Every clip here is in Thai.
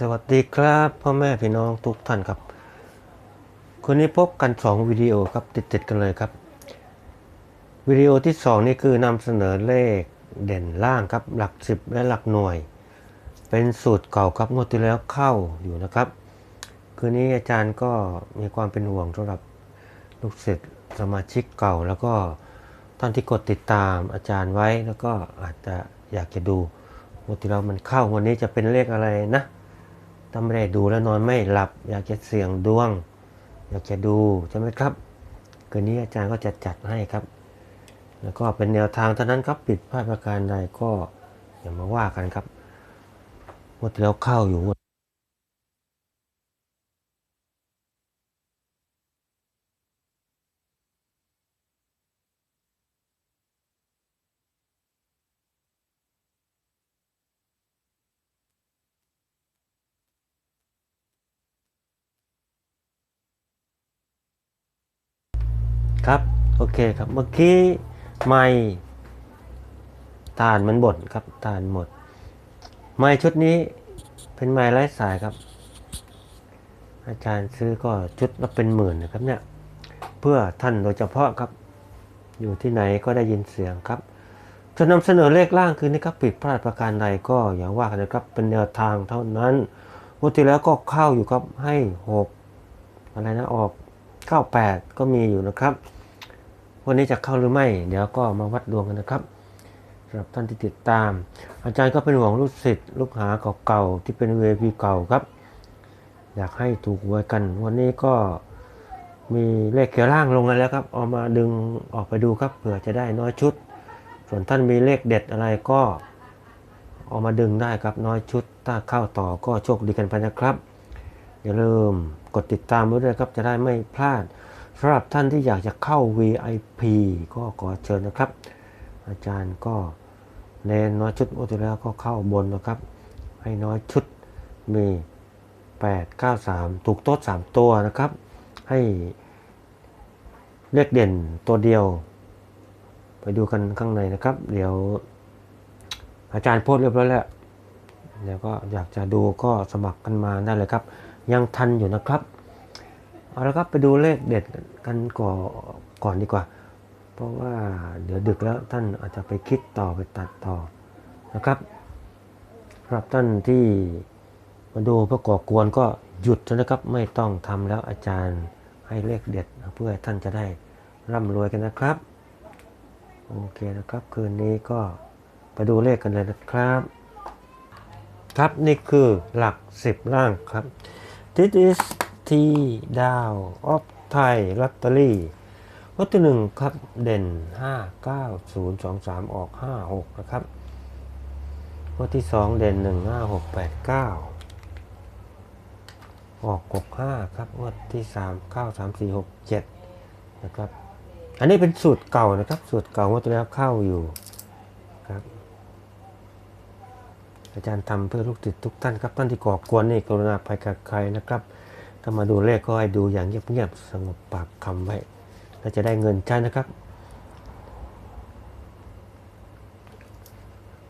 สวัสดีครับพ่อแม่พี่น้องทุกท่านครับคืนนี้พบกัน 2 วิดีโอครับติดๆกันเลยครับ วิดีโอที่ 2 นี่คือนำเสนอเลขเด่นล่างครับหลัก 10 และหลักหน่วย เป็นสูตรเก่าครับงวดที่แล้วเข้าอยู่นะครับ คืนนี้อาจารย์ก็มีความเป็นห่วงสำหรับลูกศิษย์สมาชิกเก่า แล้วก็ท่านที่กดติดตามอาจารย์ไว้แล้วก็อาจจะอยากจะดูงวดที่แล้วมันเข้าวันนี้จะเป็นเลขอะไรนะ ถ้าไม่ได้ดูแล้วนอนไม่หลับ อยากจะเสี่ยงดวง อยากจะดูใช่ไหมครับคืนนี้อาจารย์ก็จะจัดให้ครับ แล้วก็เป็นแนวทางเท่านั้นครับปิดพลาดประการใดก็อย่ามาว่ากันครับหมดแล้วเข้าอยู่ ครับ โอเคครับ เมื่อกี้ไม่ทานมันบดครับทานหมด ไม้ชุดนี้เป็นไม้ไร้สายครับ อาจารย์ซื้อก็ชุดละเป็นหมื่นนะครับเนี่ย เพื่อท่านโดยเฉพาะครับ อยู่ที่ไหนก็ได้ยินเสียงครับจะนำเสนอเลขล่างคืนนี้ครับผิดพลาดประการใดก็อย่าว่ากันนะครับ เป็นแนวทางเท่านั้นวันที่แล้วก็เข้าอยู่ครับให้หกอะไรนะออก 98 ก็มีอยู่นะครับ วันนี้จะเข้าหรือไม่ เดี๋ยวก็มาวัดดวงกันนะครับสำหรับท่านที่ติดตาม อาจารย์ก็เป็นห่วงลูกศิษย์ลูกหาเก่าๆที่เป็น VIP เก่าครับ อยากให้ถูกหวยกัน วันนี้ก็มีเลขเขียวล่างลงมาแล้วครับ เอามาดึงออกไปดูครับเผื่อจะได้น้อยชุด ส่วนท่านมีเลขเด็ดอะไรก็เอามาดึงได้ครับน้อยชุด ถ้าเข้าต่อก็โชคดีกันไปนะครับ อย่าลืมกดติดตามไว้ด้วยครับจะได้ไม่พลาด สำหรับท่านที่อยากจะเข้า VIP ก็ขอเชิญนะครับ อาจารย์ก็เน้นน้อยชุดโอทีแล้วก็เข้าบนนะครับ ให้น้อยชุดมี 8 9 3 ถูกโต๊ด3 ตัวนะครับ ให้เลขเด่นตัวเดียว ไปดูกันข้างในนะครับ เดี๋ยว อาจารย์โพสเรียบร้อยแล้วเดี๋ยวก็อยากจะดูก็สมัครกันมาได้เลยครับ ยังทันอยู่นะครับ เอาละครับไปดูเลขเด็ดกันก่อนก่อนดีกว่า เพราะว่าเดี๋ยวดึกแล้วท่านอาจจะไปคิดต่อไปตัดต่อนะครับสำหรับท่านที่มาดูเพื่อก่อกวนก็หยุดนะครับไม่ต้องทำแล้วอาจารย์ให้เลขเด็ด เพื่อท่านจะได้ร่ำรวยกันนะครับ โอเคนะครับ คืนนี้ก็ไปดูเลขกันเลยนะครับ ครับนี่คือหลัก 10 ล่างครับ This is T down of Thai Lottery วัตที่หนึ่งครับเด่น 5 9 0 2 3 ออก 5 6 นะครับวัตที่สองเด่น 1 5 6 8 9 ออก 6 5 ครับวัที่ 3 9 3 4 6 7 นะครับ อันนี้เป็นสูตรเก่านะครับ สูตรเก่าวัที่แล้วเข้าอยู่ครับ อาจารย์ทำเพื่อลูกติดทุกท่านครับท่านที่ก่อกวนนี่กรุณาภัยกับใครนะครับ ถ้ามาดูเลขก็ให้ดูอย่างเงียบๆสงบปากคำไว้ แล้วจะได้เงินใช้นะครับ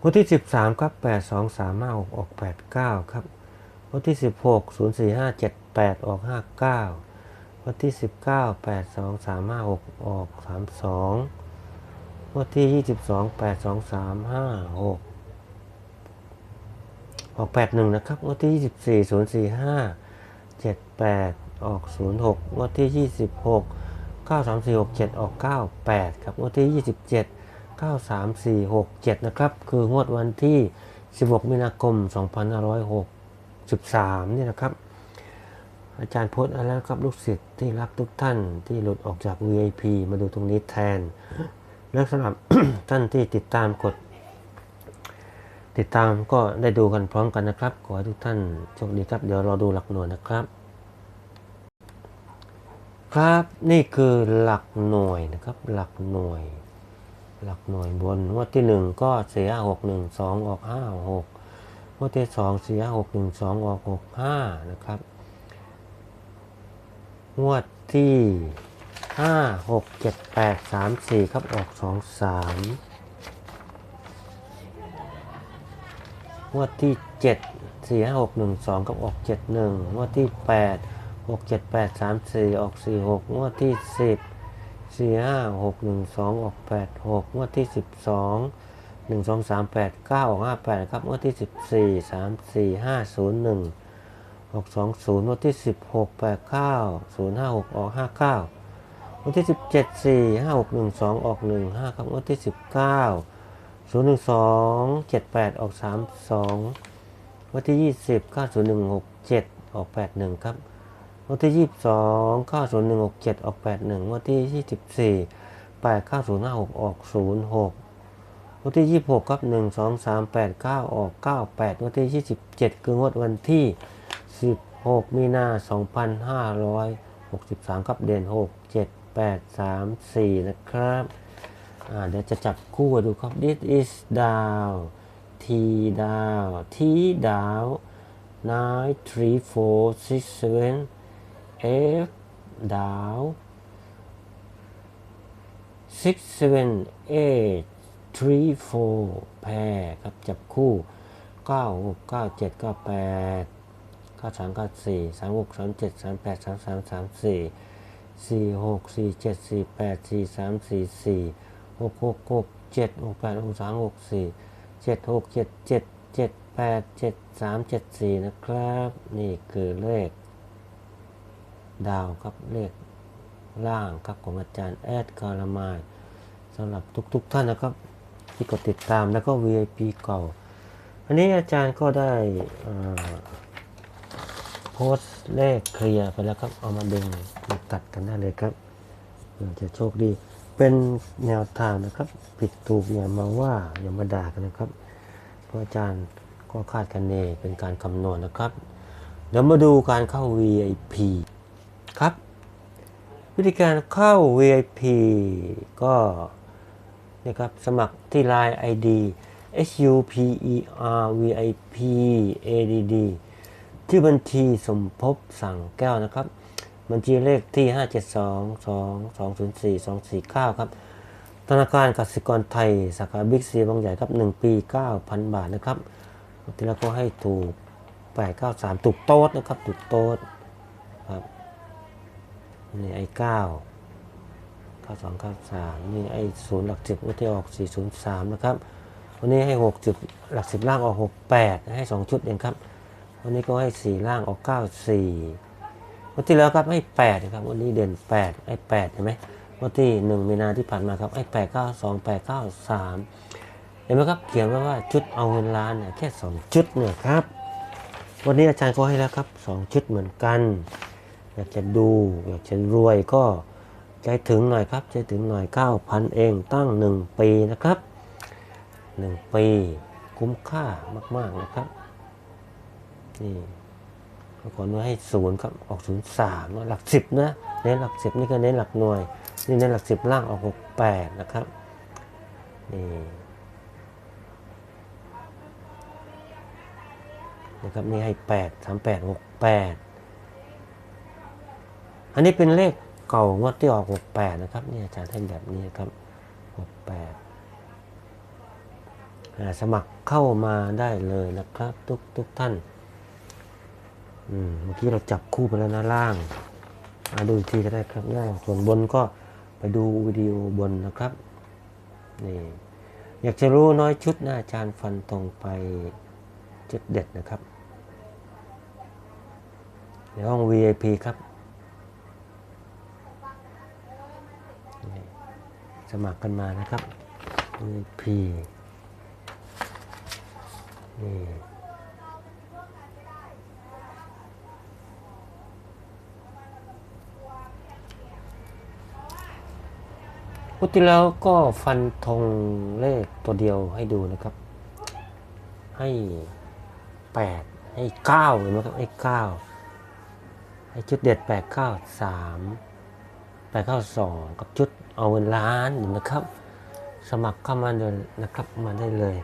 วันที่ 13 ครับ 8 2 3 5 6ออก 89 ครับวันที่ 16 0 4 5 7 8 ออก 59วันที่ 19 8 2 3 5 6 ออก 32วันที่ 22 8 2 3 5 6 ออก 81 นะครับงวดที่ 24 045 78 ออก 06 งวดที่ 26 93467 ออก 98 ครับ งวดที่ 27 93467 นะครับ คืองวดวันที่ 16 มีนาคม 2563 นี่นะครับ อาจารย์โพสต์อะไรแล้วครับลูกศิษย์ที่รักทุกท่านที่หลุดออกจาก VIP มาดูตรงนี้แทน และสำหรับท่านที่ติดตามกด ติดตามก็ได้ดูกันพร้อมกันนะครับ ขอให้ทุกท่านโชคดีครับ เดี๋ยวเราดูหลักหน่วยนะครับ ครับนี่คือหลักหน่วยนะครับ หลักหน่วย หลักหน่วยบนงวดที่หนึ่งก็เสียหกหนึ่งสองออกห้าหกงวดที่สองเสียหกหนึ่งสองออกหกห้านะครับงวดที่ห้าหกเจ็ดแปดสามสี่ครับออกสองสาม งวดที่ 7 4 5 6 1 2 กับออก7 1งวดที่ 8 6 7 8 3 4 ออก 4 6 งวดที่ 10 4 5 6 1 2 ออก 8 6 งวดที่ 12 1 2 3 8 9 ออก 5 8 ครับ งวดที่ 14 3 4 5 0 1 ออก 2 0 งวดที่ 16 8 9 0 5 6 ออก 5 9 งวดที่ 17 4 5 6 1 2 ออก 1 5 ครับ งวดที่ 19 ศูนย์หนึ่งสองเจ็ดแปดออกสามสองวันที่ยี่สิบเก้าศูนย์หนึ่งหกเจ็ดออกแปดหนึ่งครับ วันที่ยี่สิบสองเก้าศูนย์หนึ่งหกเจ็ดออกแปดหนึ่งวันที่ยี่สิบสี่แปดเก้าศูนย์ห้าหกออกศูนย์หกวันที่ยี่สิบหกครับหนึ่งสองสามแปดเก้าออกเก้าแปดวันที่ยี่สิบเจ็ดคืองวดวันที่สิบหกมีนาสองพันห้าร้อยหกสิบสามครับเด่นหกเจ็ดแปดสามสี่นะครับ เดี๋ยวจะจับคู่กันดูครับ this is down t down t down nine three four six seven f down six seven eight three four แพรครับจับคู่เก้าหกเก้าเจ็ดเก้าแปดเก้าสามเก้าสี่สามหกสามเจ็ดสามแปดสามสามสามสี่สี่หกสี่เจ็ดสี่แปดสี่สามสี่สี่ หกหกเจ็ดหกแปดหกสามหกสี่เจ็ดหกเจ็ดเจ็ดเจ็ดแปดเจ็ดสามเจ็ดสี่นะครับ นี่คือเลข ดาวครับเลขล่างครับของอาจารย์แอดคารามายสำหรับทุกๆทท่านนะครับ ที่กดติดตามแล้วก็ VIP เก่า อันนี้อาจารย์ก็ได้โพสต์เลขเคลียร์ไปแล้วครับ เอามาดึงมาตัดกันได้เลยครับเผื่อจะโชคดี เป็นแนวทางนะครับผิดถูกอย่ามาว่าอย่ามาด่ากันนะครับเพราะอาจารย์ก็คาดคะเนเป็นการคำนวณนะครับ เดี๋ยวมาดูการเข้า VIP ครับ วิธีการเข้า VIP ก็นี่ครับสมัครที่ Line ID SUPER VIP ADD ที่บัญชีสมภพสั่งแก้วนะครับ บัญชีเลขที่ 572 2 204 249 ครับ ธนาคารกสิกรไทย สาขาบิ๊กซีบางใหญ่ครับ 1 ปี 9,000 บาทนะครับทีแล้วก็ให้ถูก 893 ถูกโต๊ดนะครับ ถูกโต๊ดครับนี่ไอ้9 9293 นี่ไอ้ศูนย์หลักสิบอุที่ออก 403 นะครับ วันนี้ให้ 6 จุด หลักสิบล่างออก 68 ให้ 2 ชุดเองครับ วันนี้ก็ให้ 4 ล่างออก 94 วันที่แล้วครับให้8นะครับวันนี้เด่น8ให้8เห็นไหมวันที่1มีนาที่ผ่านมาครับให้8 9 2 8 9 3เห็นไหมครับเขียนไว้ว่าชุดเอาเงินล้านเนี่ยแค่2ชุดเนี่ยครับ วันนี้อาจารย์ก็ให้แล้วครับ2ชุดเหมือนกันอยากจะดูอยากจะรวยก็ใจถึงหน่อยครับใจถึงหน่อย9,000เองตั้ง1ปีนะครับ1ปีคุ้มค่ามาก ๆ นะครับนี่ เมื่อก่อนว่าให้ศูนย์ครับออกศูนย์สามหลักสิบนะเน้นหลักสิบนี่ก็เน้นหลักหน่วย นี่เน้นหลักสิบล่างออกหกแปดนะครับนี่นะครับนี่ให้แปดสามแปดหกแปดอันนี้เป็นเลขเก่างวดที่ออกหกแปดนะครับนี่อาจารย์ให้แบบนี้ครับหกแปดสมัครเข้ามาได้เลยนะครับ ทุกทุกท่าน เมื่อกี้เราจับคู่ไปแล้วนะล่างมาดูอีกทีก็ได้ครับล่างส่วนบนก็ไปดูวิดีโอบนนะครับนี่อยากจะรู้น้อยชุดนะอาจารย์ฟันตรงไปจุดเด็ดนะครับ ในห้อง VIP ครับ สมัครกันมานะครับ VIP นี่ พุทธิแล้วก็ฟันธงเลขตัวเดียวให้ดูนะครับ ให้แปดให้เก้าเห็นไหมครับ ให้เก้าให้ชุดเด็ดแปดเก้าสามแปดเก้าสองกับชุดเอาเงินล้านเห็นะครับ สมัครเข้ามาเลยนะครับมาได้เลย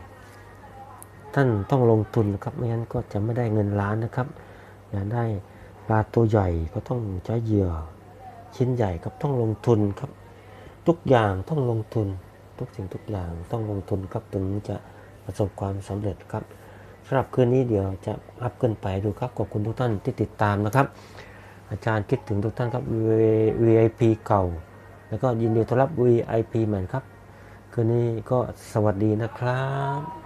ท่านต้องลงทุนนะครับ ไม่งั้นก็จะไม่ได้เงินล้านนะครับ อยากได้ปลาตัวใหญ่ก็ต้องใช้เหยื่อชิ้นใหญ่ครับต้องลงทุนครับ ทุกอย่างต้องลงทุน ทุกสิ่งทุกอย่างต้องลงทุนครับถึงจะประสบความสำเร็จครับสำหรับคืนนี้เดี๋ยวจะอัพขึ้นไปดูครับขอบคุณทุกท่านที่ติดตามนะครับ อาจารย์คิดถึงทุกท่านครับ VIP เก่า แล้วก็ยินดีต้อนรับ VIP ใหม่ครับคืนนี้ก็สวัสดีนะครับ